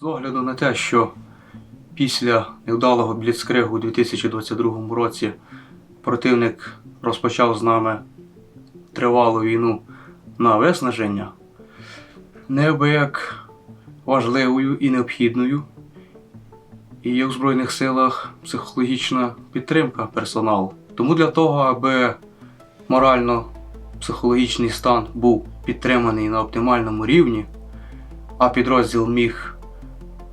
З огляду на те, що після невдалого бліцкригу у 2022 році противник розпочав з нами тривалу війну на виснаження, неабияк важливою і необхідною і є у Збройних силах психологічна підтримка персоналу. Тому для того, аби морально-психологічний стан був підтриманий на оптимальному рівні, а підрозділ міг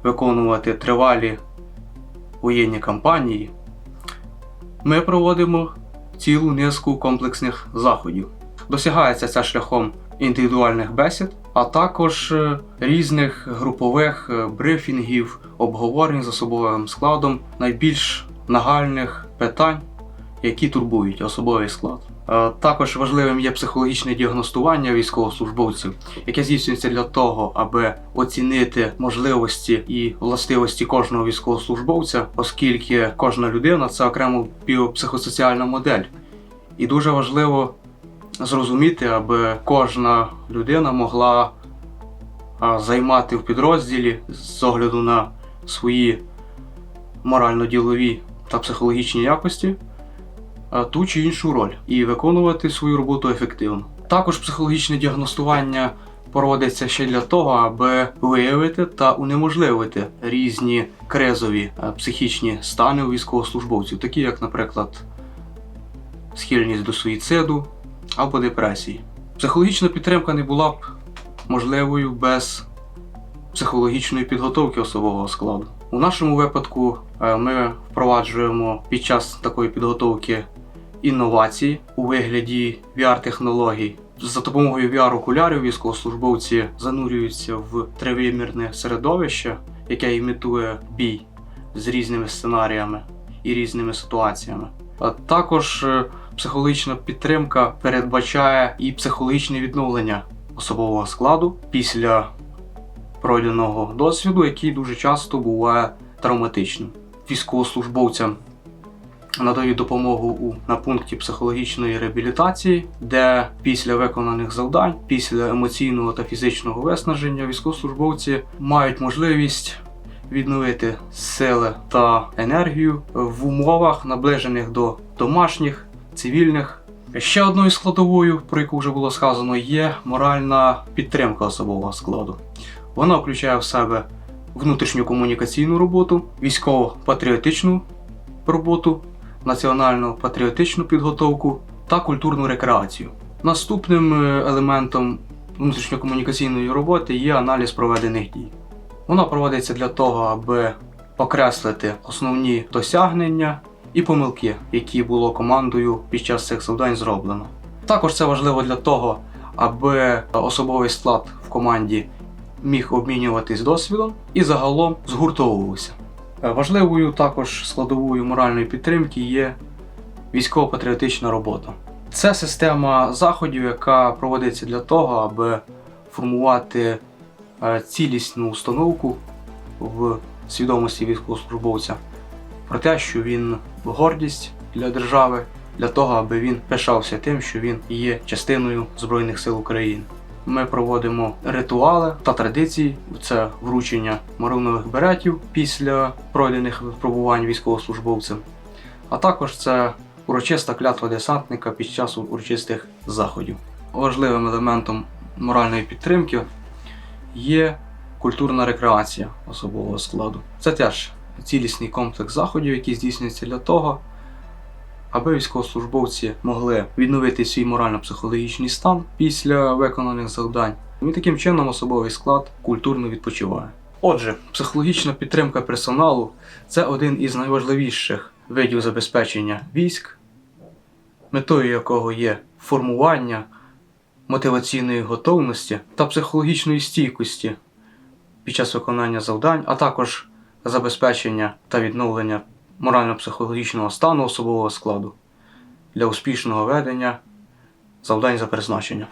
виконувати тривалі воєнні кампанії, ми проводимо цілу низку комплексних заходів. Досягається це шляхом індивідуальних бесід, а також е, різних групових е, брифінгів, обговорень з особовим складом найбільш нагальних питань, які турбують особовий склад. Е, Також важливим є психологічне діагностування військовослужбовців, яке здійснюється для того, аби оцінити можливості і властивості кожного військовослужбовця, оскільки кожна людина це окрема біопсихосоціальна модель. І дуже важливо зрозуміти, аби кожна людина могла займати в підрозділі з огляду на свої морально-ділові та психологічні якості ту чи іншу роль і виконувати свою роботу ефективно. Також психологічне діагностування проводиться ще для того, аби виявити та унеможливити різні кризові е, психічні стани у військовослужбовців, такі як, наприклад, схильність до суїциду або депресії. Психологічна підтримка не була б можливою без психологічної підготовки особового складу. У нашому випадку е, ми впроваджуємо під час такої підготовки інновації у вигляді VR-технологій. За допомогою VR-окулярів військовослужбовці занурюються в тривимірне середовище, яке імітує бій з різними сценаріями і різними ситуаціями. А також е, психологічна підтримка передбачає і психологічне відновлення особового складу після пройденого досвіду, який дуже часто буває травматичним. Військовослужбовцям надають допомогу у на пункті психологічної реабілітації, де після виконаних завдань, після емоційного та фізичного виснаження, військовослужбовці мають можливість відновити сили та енергію в умовах, наближених до домашніх, цивільних. Ще одною складовою, про яку вже було сказано, є моральна підтримка особового складу. Вона включає в себе внутрішню комунікаційну роботу, військово-патріотичну роботу, національну патріотичну підготовку та культурну рекреацію. Наступним е, елементом внутрішньокомунікаційної роботи є аналіз проведених дій. Вона проводиться для того, аби окреслити основні досягнення і помилки, які було командою під час цих завдань зроблено. Також це важливо для того, аби особовий склад в команді міг обмінюватись досвідом і загалом згуртовувався. Е, Важливою також складовою моральної підтримки є військово-патріотична робота. Це система заходів, яка проводиться для того, аби формувати е, цілісну установку в свідомості військовослужбовця про те, що він гордість для держави, для того, аби він пишався тим, що він є частиною Збройних сил України. Ми проводимо ритуали та традиції. Це вручення марунових беретів після пройдених випробувань військовослужбовцем, а також це урочиста клятва десантника під час урочистих заходів. Важливим елементом моральної підтримки є культурна рекреація особового складу. Це теж цілісний комплекс заходів, які здійснюються для того, аби військовослужбовці могли відновити свій морально-психологічний стан після виконаних завдань. І таким чином особовий склад культурно відпочиває. Отже, психологічна підтримка персоналу це один із найважливіших видів забезпечення військ, метою якого є формування мотиваційної готовності та психологічної стійкості під час виконання завдань, а також забезпечення та відновлення морально-психологічного стану особового складу для успішного ведення завдань за призначенням.